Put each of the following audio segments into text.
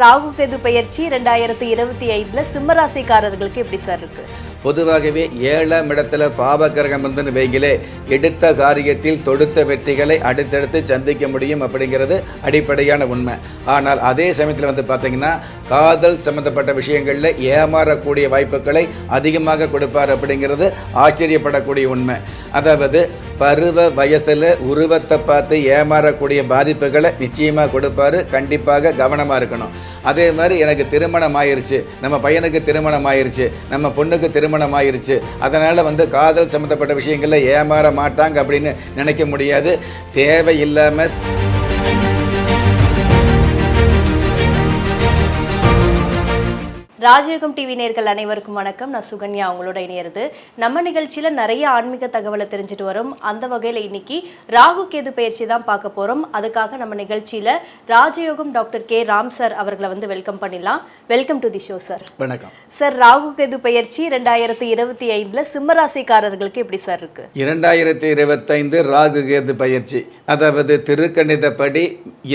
ராகு கேது பெயர்ச்சி ரெண்டாயிரத்தி இருபத்தி ஐந்துல சிம்மராசிக்காரர்களுக்கு எப்படி சார் இருக்கு? பொதுவாகவே ஏழாம் இடத்துல பாபகிரகம் இருந்துன்னு வைங்களே எடுத்த காரியத்தில் தொடுத்த வெற்றிகளை அடுத்தடுத்து சந்திக்க முடியும் அப்படிங்கிறது அடிப்படையான உண்மை. ஆனால் அதே சமயத்தில் வந்து பார்த்தீங்கன்னா காதல் சம்பந்தப்பட்ட விஷயங்களில் ஏமாறக்கூடிய வாய்ப்புகளை அதிகமாக கொடுப்பார் அப்படிங்கிறது ஆச்சரியப்படக்கூடிய உண்மை. அதாவது பருவ வயசில் உருவத்தை பார்த்து ஏமாறக்கூடிய பாதிப்புகளை நிச்சயமாக கொடுப்பாரு. கண்டிப்பாக கவனமாக இருக்கணும். அதே மாதிரி எனக்கு திருமணம் ஆயிருச்சு நம்ம பையனுக்கு திருமணம் ஆயிருச்சு நம்ம பொண்ணுக்கு திருமணம் ஆயிருச்சு அதனால் வந்து காதல் சம்மந்தப்பட்ட விஷயங்களில் ஏமாற மாட்டாங்க அப்படின்னு நினைக்க முடியாது. தேவையில்லாமல் ராஜயோகம் டிவி நேர்கள் அனைவருக்கும் வணக்கம். நான் சுகன்யா உங்களோட இணையிறது. நம்ம நிகழ்ச்சியில நிறைய ஆன்மீக தகவலை தெரிஞ்சுட்டு வரோம். அந்த வகையில இன்னைக்கு ராகு கேது பயிற்சி தான் பார்க்க போறோம். அதுக்காக நம்ம நிகழ்ச்சியில ராஜயோகம் டாக்டர் கே. ராம் சார் அவர்களை வந்து வெல்கம் பண்ணிடலாம். Welcome to the show sir. வணக்கம். சார் ராகு கேது பயிற்சி ரெண்டாயிரத்தி இருபத்தி ஐந்துல சிம்மராசிக்காரர்களுக்கு எப்படி சார் இருக்கு? இரண்டாயிரத்தி இருபத்தைந்து ராகு கேது பயிற்சி. அதாவது திருக்கணிதப்படி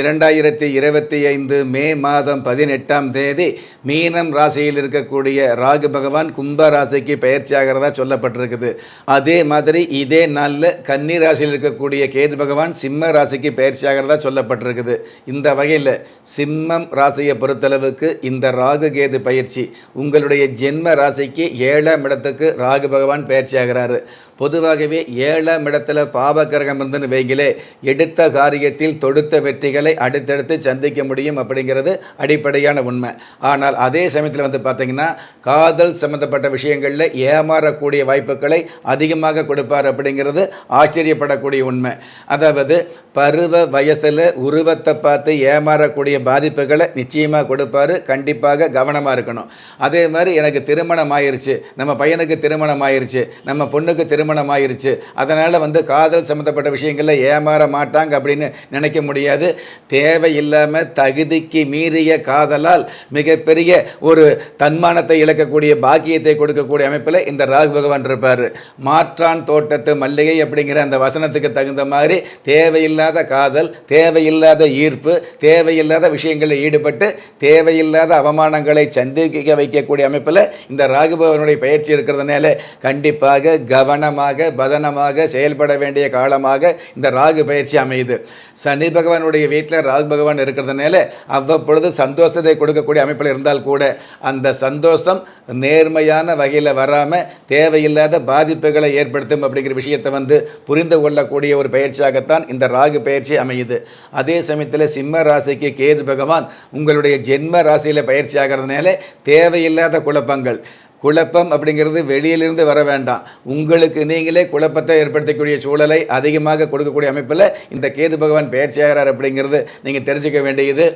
இரண்டாயிரத்தி இருபத்தி ஐந்து மே மாதம் பதினெட்டாம் தேதி மீனம் ராசியில் இருக்கக்கூடிய ராகு பகவான் கும்ப ராசிக்கு பயிற்சியாகிறதா சொல்லப்பட்டிருக்குது. அதே மாதிரி இதே நாளில் கன்னி ராசியில் இருக்கக்கூடிய கேது பகவான் சிம்ம ராசிக்கு பயிற்சியாகிறதா சொல்லப்பட்டிருக்குது. இந்த வகையில் சிம்மம் ராசியை பொறுத்தளவுக்கு இந்த ராகு கேது பயிற்சி உங்களுடைய ஜென்ம ராசிக்கு ஏழாம் இடத்துக்கு ராகு பகவான் பயிற்சியாகிறாரு பொதுவாகவே ஏழாம் இடத்துல பாவக்கிரகம் இருந்துன்னு வைங்களே எடுத்த காரியத்தில் தொடுத்த வெற்றிகளை அடுத்தடுத்து சந்திக்க முடியும் அப்படிங்கிறது அடிப்படையான உண்மை. ஆனால் அதே சமயத்தில் வந்து பார்த்தீங்கன்னா காதல் சம்மந்தப்பட்ட விஷயங்களில் ஏமாறக்கூடிய வாய்ப்புகளை அதிகமாக கொடுப்பார் அப்படிங்கிறது ஆச்சரியப்படக்கூடிய உண்மை. அதாவது பருவ வயசில் உருவத்தை பார்த்து ஏமாறக்கூடிய பாதிப்புகளை நிச்சயமாக கொடுப்பாரு. கண்டிப்பாக கவனமாக இருக்கணும். அதே மாதிரி எனக்கு திருமணம் ஆயிருச்சு. நம்ம பையனுக்கு திருமணம் ஆயிருச்சு. நம்ம பொண்ணுக்கு திருமணம் ஆயிருச்சு. அதனால் வந்து காதல் சம்மந்தப்பட்ட விஷயங்களில் ஏமாற மாட்டாங்க அப்படின்னு நினைக்க முடியாது. தேவையில்லாமல் தகுதிக்கு மீறிய காதலால் மிகப்பெரிய ஒரு தன்மானத்தை இழக்கக்கூடிய பாக்கியத்தை கொடுக்கக்கூடிய அமைப்பில் இந்த ராகு பகவான் இருப்பார். மாற்றான் தோட்டத்து மல்லிகை அப்படிங்கிற அந்த வசனத்துக்கு தகுந்த மாதிரி தேவையில்லாத காதல் தேவையில்லாத ஈர்ப்பு தேவையில்லாத விஷயங்களில் ஈடுபட்டு தேவையில்லாத அவமானங்களை சந்திக்க வைக்கக்கூடிய அமைப்பில் இந்த ராகு பகவானுடைய பயிற்சி இருக்கிறதுனால கண்டிப்பாக கவனமாக பதனமாக செயல்பட வேண்டிய காலமாக இந்த ராகு பயிற்சி அமையுது. சனி பகவானுடைய வீட்டில் ராகு பகவான் இருக்கிறதுனால அவ்வப்பொழுது சந்தோஷத்தை கொடுக்கக்கூடிய அமைப்பில் இருந்தால் கூட அந்த சந்தோஷம் நேர்மையான வகையில் வராமல் தேவையில்லாத பாதிப்புகளை ஏற்படுத்தும் அப்படிங்கிற விஷயத்தை வந்து புரிந்து கொள்ளக்கூடிய ஒரு பயிற்சியாகத்தான் இந்த ராகு பயிற்சி அமையுது. அதே சமயத்தில் சிம்ம ராசிக்கு கேது பகவான் உங்களுடைய ஜென்ம ராசியில் பயிற்சி ஆகிறதுனால தேவையில்லாத குழப்பங்கள். குழப்பம் அப்படிங்கிறது வெளியிலிருந்து வர வேண்டாம். உங்களுக்கு நீங்களே குழப்பத்தை ஏற்படுத்தக்கூடிய சூழலை அதிகமாக கொடுக்கக்கூடிய அமைப்பில் இந்த கேது பகவான் பயிற்சியாகிறார் அப்படிங்கிறது நீங்கள் தெரிஞ்சுக்க வேண்டியது.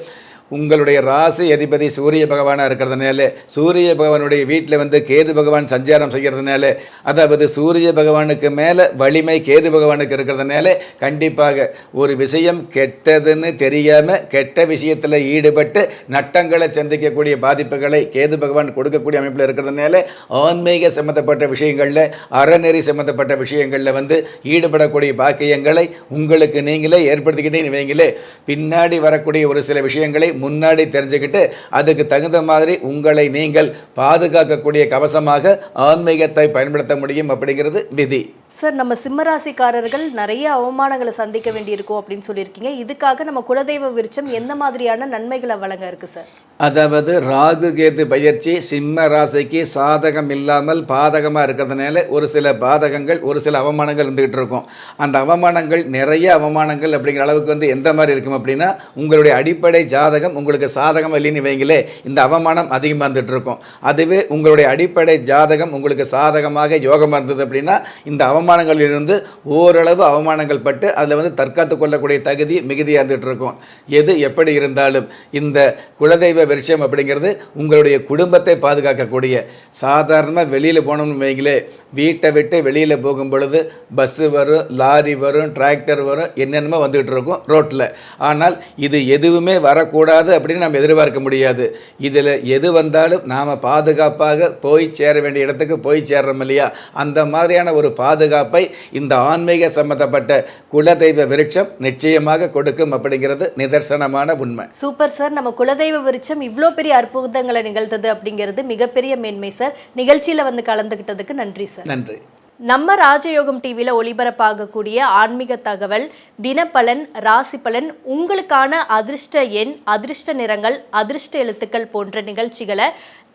உங்களுடைய ராசி அதிபதி சூரிய பகவானாக இருக்கிறதுனால சூரிய பகவானுடைய வீட்டில் வந்து கேது பகவான் சஞ்சாரம் செய்கிறதுனால அதாவது சூரிய பகவானுக்கு மேலே வலிமை கேது பகவானுக்கு இருக்கிறதுனால கண்டிப்பாக ஒரு விஷயம் கெட்டதுன்னு தெரியாமல் கெட்ட விஷயத்தில் ஈடுபட்டு நட்டங்களை சந்திக்கக்கூடிய பாதிப்புகளை கேது பகவான் கொடுக்கக்கூடிய அமைப்பில் இருக்கிறதுனால ஆன்மீக சம்மந்தப்பட்ட விஷயங்களில் அறநெறி சம்மந்தப்பட்ட விஷயங்களில் வந்து ஈடுபடக்கூடிய பாக்கியங்களை உங்களுக்கு நீங்களே ஏற்படுத்திக்கிட்டே வைங்களே பின்னாடி வரக்கூடிய ஒரு சில விஷயங்களை முன்னாடி தெரிஞ்சுக்கிட்டு அதுக்கு தகுந்த மாதிரி உங்களை நீங்கள் பாதுகாக்கக்கூடிய கவசமாக ஆன்மீகத்தை பயன்படுத்த முடியும் அப்படிங்கிறது விதி. சார் நம்ம சிம்மராசிக்காரர்கள் நிறைய அவமானங்களை சந்திக்க வேண்டியிருக்கும் அப்படின்னு சொல்லியிருக்கீங்க. இதுக்காக நம்ம குலதெய்வ விருட்சம் எந்த மாதிரியான நன்மைகளை வழங்க இருக்கு சார்? அதாவது ராகு கேது பயிற்சி சிம்ம ராசிக்கு சாதகம் இல்லாமல் பாதகமாக இருக்கிறதுனால ஒரு சில பாதகங்கள் ஒரு சில அவமானங்கள் இருந்துகிட்டு இருக்கும். அந்த அவமானங்கள் நிறைய அவமானங்கள் அப்படிங்கிற அளவுக்கு வந்து எந்த மாதிரி இருக்கும் அப்படின்னா உங்களுடைய அடிப்படை ஜாதகம் உங்களுக்கு சாதகம் இல்லைன்னு வைங்களே இந்த அவமானம் அதிகமாக இருந்துகிட்டு இருக்கும் அதுவே உங்களுடைய அடிப்படை ஜாதகம் உங்களுக்கு சாதகமாக யோகமாக இருந்தது அப்படின்னா இந்த அவமானங்களிலிருந்து ஓரளவு அவமானங்கள் பட்டு அதில் வந்து தற்காத்து கொள்ளக்கூடிய தகுதி மிகுதியாக இருந்துகிட்டு இருக்கும் எது எப்படி இருந்தாலும் இந்த குலதெய்வ விருட்சம் அப்படிங்கிறது உங்களுடைய குடும்பத்தை பாதுகாக்கக்கூடிய. சாதாரணமாக வெளியில் போனோம்னு வைங்களே வீட்டை விட்டு வெளியில் போகும் பொழுது பஸ்ஸு வரும் லாரி வரும் டிராக்டர் வரும் என்னென்னமோ வந்துகிட்டு இருக்கும் ரோட்டில் ஆனால் இது எதுவுமே வரக்கூடாது அப்படின்னு நம்ம எதிர்பார்க்க முடியாது. இதில் எது வந்தாலும் நாம் பாதுகாப்பாக போய் சேர வேண்டிய இடத்துக்கு போய் சேர்றோம் இல்லையா? அந்த மாதிரியான ஒரு பாதுகாப்பை இந்த ஆன்மீக சம்பந்தப்பட்ட குலதெய்வ விருட்சம் நிச்சயமாக கொடுக்கும் அப்படிங்கிறது நிதர்சனமான உண்மை. Super sir. நம்ம குலதெய்வ விருட்சம் இவ்வளோ பெரிய அற்புதங்களை நிகழ்த்தது அப்படிங்கிறது மிகப்பெரிய மேன்மை சார். நிகழ்ச்சியில் வந்து கலந்துக்கிட்டதுக்கு நன்றி சார். நன்றி. நம்ம ராஜயோகம் டிவியில் ஒளிபரப்பாகக்கூடிய ஆன்மீக தகவல் தினப்பலன் ராசி பலன் உங்களுக்கான அதிர்ஷ்ட எண் அதிர்ஷ்ட நிறங்கள் அதிர்ஷ்ட எழுத்துக்கள் போன்ற நிகழ்ச்சிகளை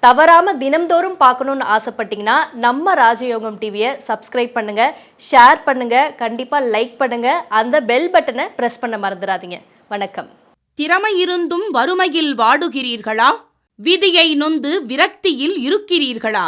தவறாமல் தினம்தோறும் பார்க்கணும்னு ஆசைப்பட்டீங்கன்னா நம்ம ராஜயோகம் டிவியை சப்ஸ்கிரைப் பண்ணுங்க ஷேர் பண்ணுங்க கண்டிப்பாக லைக் பண்ணுங்க அந்த பெல் பட்டனை ப்ரெஸ் பண்ண மறந்துடாதீங்க. வணக்கம். திறமை இருந்தும் வறுமையில் வாடுகிறீர்களா? விதியை நொந்து விரக்தியில் இருக்கிறீர்களா?